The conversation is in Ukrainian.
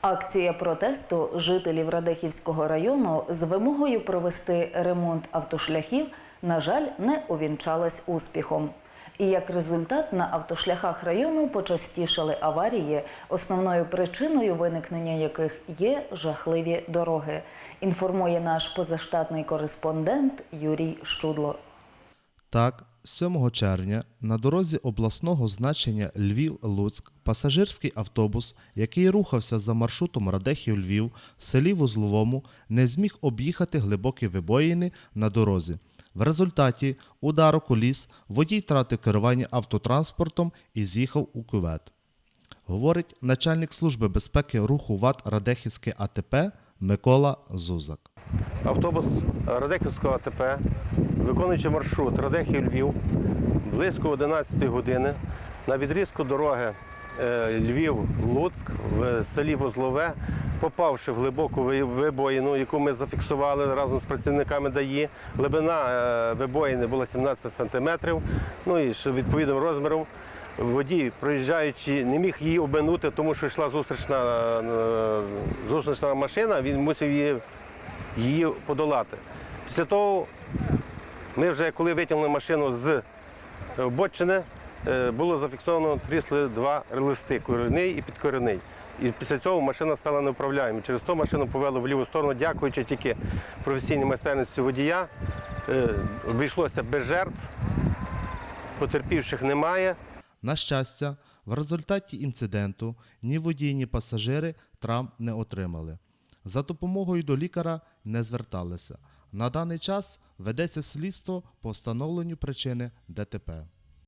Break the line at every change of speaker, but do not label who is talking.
Акція протесту жителів Радехівського району з вимогою провести ремонт автошляхів, на жаль, не увінчалась успіхом. І як результат на автошляхах району почастішали аварії, основною причиною виникнення яких є жахливі дороги. Інформує наш позаштатний кореспондент Юрій Щудло.
Так, 7 червня на дорозі обласного значення Львів-Луцьк пасажирський автобус, який рухався за маршрутом Радехів-Львів в селі Вузловому, не зміг об'їхати глибокі вибоїни на дорозі. В результаті удару коліс водій втратив керування автотранспортом і з'їхав у кювет. Говорить начальник служби безпеки руху ВАТ Радехівське АТП Микола Зузак.
Автобус Радехівського АТП, виконуючи маршрут Радехів-Львів, близько 11 години на відрізку дороги е, Львів-Луцьк в селі Возлове, попавши в глибоку вибоїну, яку ми зафіксували разом з працівниками ДАІ. Глибина е, вибоїни була 17 сантиметрів, ну і відповідним розміром. Водій, проїжджаючи, не міг її обминути, тому що йшла зустрічна, зустрічна машина, він мусив її її подолати. Після того ми вже коли витягнули машину з е, бочини, е, було зафіксовано трісли два листи корінний і підкорінний. І після цього машина стала неуправляємою. Через то машину повели в ліву сторону, дякуючи тільки професійній майстерності водія. Е, Обійшлося без жертв, потерпівших немає.
На щастя, в результаті інциденту ні водій, ні пасажири травм не отримали. За допомогою до лікаря не зверталися. На даний час ведеться слідство по встановленню причини ДТП.